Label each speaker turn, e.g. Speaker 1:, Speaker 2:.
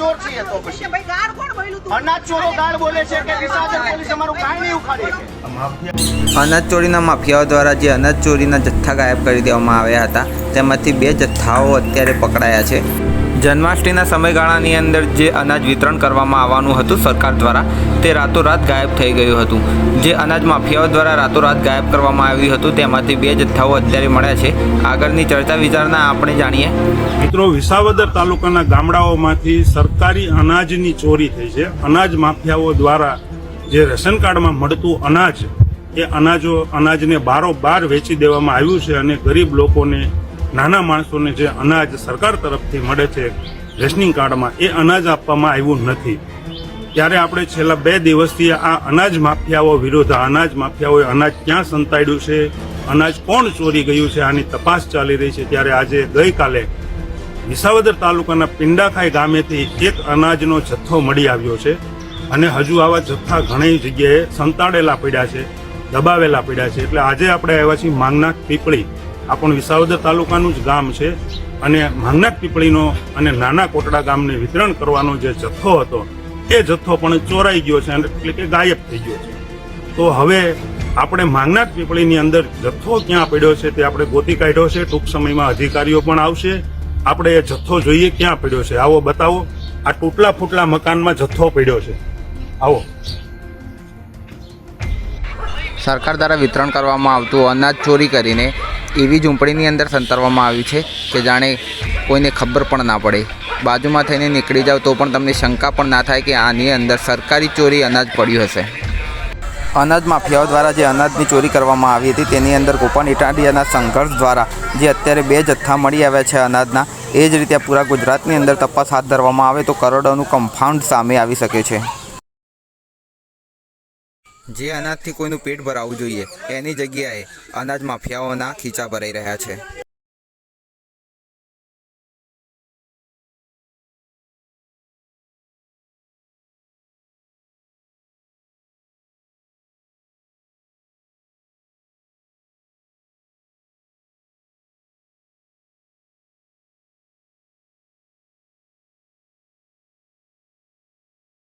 Speaker 1: ચોર છીએ તો પછી.
Speaker 2: ભાઈ ગાળ કોણ બોલ્યું તું?
Speaker 1: અનાજ ચોરો ગાળ બોલે છે કે વિસાજન પોલીસ અમારું કાંઈ નહીં ઉખાડે શકે?
Speaker 3: અનાજ ચોરીના માફિયાઓ દ્વારા જે અનાજ ચોરીના જથ્થા ગાયબ કરી દેવામાં આવ્યા હતા તેમાંથી બે જથ્થાઓ અત્યારે પકડાયા છે. જન્માષ્ટમીના સમયગાળાની અંદર જે અનાજ વિતરણ કરવામાં આવવાનું હતું સરકાર દ્વારા, તે રાતોરાત ગાયબ થઈ ગયું હતું. જે અનાજ માફિયાઓ દ્વારા રાતોરાત ગાયબ કરવામાં આવ્યું હતું, તેમાંથી બે જથ્થાઓ અત્યારે મળ્યા છે. આગળની ચર્ચા વિચારણા આપણે જાણીએ.
Speaker 4: મિત્રો, વિસાવદર તાલુકાના ગામડાઓમાંથી સરકારી અનાજની ચોરી થઈ છે. અનાજ માફિયાઓ દ્વારા જે રેશન કાર્ડમાં મળતું અનાજ, એ અનાજો, અનાજને બારોબાર વેચી દેવામાં આવ્યું છે અને ગરીબ લોકોને નાના માણસોને જે અનાજ સરકાર તરફથી મળે છે, રેશનિંગ કાર્ડમાં, એ અનાજ આપવામાં આવ્યું નથી. ત્યારે આપણે છેલ્લા બે દિવસથી આ અનાજ માફિયાઓ વિરુદ્ધ અનાજ માફિયાઓએ અનાજ ક્યાં સંતાડ્યું છે, અનાજ કોણ ચોરી ગયું છે, આની તપાસ ચાલી રહી છે. ત્યારે આજે ગઈકાલે વિસાવદર તાલુકાના પિંડાખાઈ ગામેથી એક અનાજનો જથ્થો મળી આવ્યો છે અને હજુ આવા જથ્થા ઘણી જગ્યાએ સંતાડેલા પડ્યા છે, દબાવેલા પડ્યા છે. એટલે આજે આપણે આવ્યા છીએ માંગનાથ પીપળી. આ પણ વિસાવદર તાલુકાનું જ ગામ છે અને માંગનાથ પીપળીનો અને નાના કોટડા ગામને વિતરણ કરવાનો જે જથ્થો હતો, એ જથ્થો પણ ચોરાઈ ગયો છે એટલે કે ગાયબ થઈ ગયો છે. તો હવે આપણે માંગનાથ પીપળીની અંદર જથ્થો ક્યાં પડ્યો છે તે આપણે ગોતી કાઢ્યો છે, ટૂંક સમયમાં અધિકારીઓ પણ આવશે. આપણે એ જથ્થો જોઈએ ક્યાં પડ્યો છે? આવો બતાવો. આ તૂટલા ફૂટલા મકાનમાં જથ્થો પડ્યો છે. આવો.
Speaker 3: સરકાર દ્વારા વિતરણ કરવામાં આવતું અનાજ ચોરી કરીને એવી ઝૂંપડીની અંદર સંતરવામાં આવ્યું છે કે જાણે કોઈને ખબર પણ ના પડે. બાજુમાં થઈને નીકળી જાવ તો પણ તમને શંકા પણ ના થાય કે આની અંદર સરકારી ચોરી અનાજ પડ્યું હશે. અનાજ માફિયાઓ દ્વારા જે અનાજની ચોરી કરવામાં આવી હતી તેની અંદર કોપન ઇટાલિયાના સંઘર્ષ દ્વારા જે અત્યારે બે જથ્થા મળી આવ્યા છે અનાજના, એ જ રીતે પૂરા ગુજરાતની અંદર તપાસ હાથ ધરવામાં આવે તો કરોડોનું કમ્પાઉન્ડ સામે આવી શકે છે. જે અનાજથી કોઈનું પેટ ભરાવવું જોઈએ એની જગ્યાએ અનાજ માફિયાઓના ખીચા ભરાઈ રહ્યા છે.